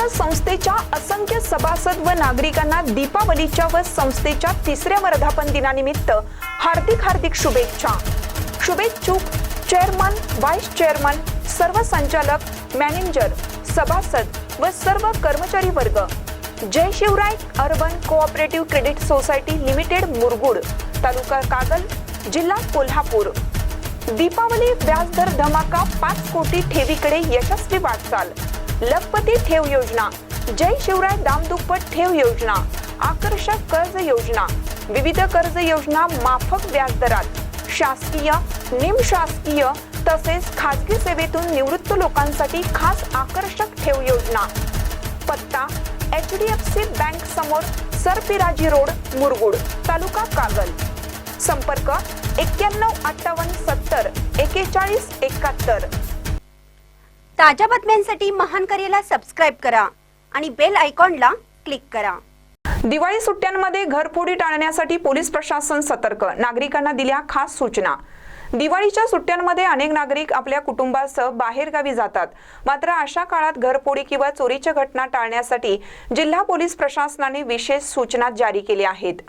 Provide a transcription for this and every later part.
आमच्या संस्थेच्या असंख्य सभासद व नागरिकांना दीपावलीच्या व संस्थेच्या तिसऱ्या वर्धापन दिनानिमित्त हार्दिक हार्दिक शुभेच्छा. शुभेच्छुक चेअरमन व्हाईस चेअरमन सर्व संचालक मॅनेजर सभासद व सर्व कर्मचारी वर्ग. Jai Shivrai urban cooperative credit society limited Murgud taluka Kagal जिल्हा कोल्हापूर. दीपावली व्याजदर धमाका पाच कोटी ठेवीकडे यशस्वी वाटचाल. लखपती ठेव योजना जय शिवराय दामदुप्पट ठेव योजना आकर्षक कर्ज योजना विविध कर्ज योजना माफक व्याजदरात शासकीय निमशासकीय तसेच खाजगी सेवेतून निवृत्त लोकांसाठी खास आकर्षक ठेव योजना. पत्ता H D F C bank समोर सरपिराजी रोड मुरगुड तालुका कागल. संपर्क एक्क्याण्णव अठ्ठावन्न सत्तर एकेचाळीस एकाहत्तर. ताज्या बातम्यांसाठी महान करेला सबस्क्राईब करा आणि बेल आयकॉनला क्लिक करा. दिवाळी सुट्ट्यांमध्ये घरफोडी टाळण्यासाठी पोलीस प्रशासन सतर्क नागरिकांना दिल्या खास सूचना. दिवाळीच्या सुट्ट्यांमध्ये अनेक नागरिक आपल्या कुटुंबासह बाहेरगावी जातात. मात्र अशा काळात घरफोडी किंवा चोरीच्या घटना टाळण्यासाठी जिल्हा पोलीस प्रशासनाने विशेष सूचना जारी केल्या आहेत.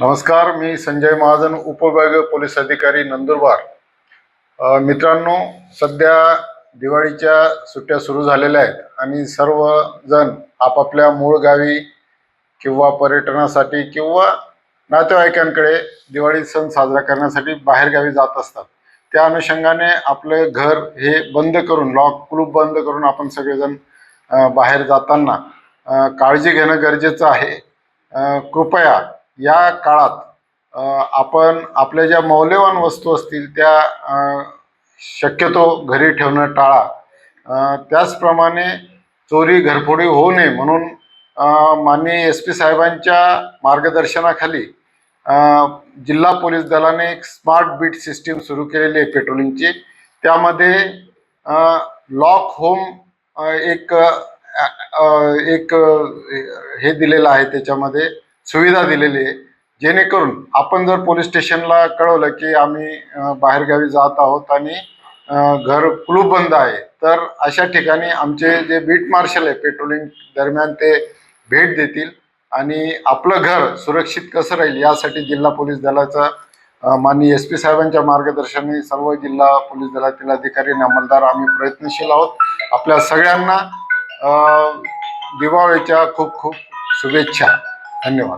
नमस्कार मी संजय महाजन उपविभागीय पोलीस अधिकारी नंदुरबार. मित्रांनो सध्या दिवाळीच्या सुट्ट्या सुरू झालेल्या आहेत आणि सर्वजण आपापल्या मूळ गावी किंवा पर्यटनासाठी किंवा नातेवाईकांकडे दिवाळी सण साजरा करण्यासाठी बाहेरगावी जात असतात. त्या अनुषंगाने आपलं घर हे बंद करून लॉक क्लूप बंद करून आपण सगळेजण बाहेर जाताना काळजी घेणं गरजेचं आहे. कृपया या काळात आपण आपल्या ज्या मौल्यवान वस्तू असतील त्या शक्यतो घरी ठेवणं टाळा. त्याचप्रमाणे चोरी घरफोडी होऊ नये म्हणून माननीय एस पी साहेबांच्या मार्गदर्शनाखाली जिल्हा पोलीस दलाने एक स्मार्ट बीट सिस्टीम सुरू केलेली आहे पेट्रोलिंगची. त्यामध्ये लॉक होम एक एक हे दिलेलं आहे त्याच्यामध्ये सुविधा दिलेली आहे. जेणेकरून आपण जर पोलीस स्टेशनला कळवलं की आम्ही बाहेरगावी जात आहोत आणि घर कुलूप बंद आहे तर अशा ठिकाणी आमचे जे बीट मार्शल आहे पेट्रोलिंग दरम्यान ते भेट देतील आणि आपलं घर सुरक्षित कसं राहील यासाठी जिल्हा पोलीस दलाचा माननीय एस पी साहेबांच्या मार्गदर्शनाने सर्व जिल्हा पोलीस दलातील अधिकारी आणि अंमलदार आम्ही प्रयत्नशील आहोत. आपल्या सगळ्यांना दिवाळीच्या खूप खूप शुभेच्छा. धन्यवाद.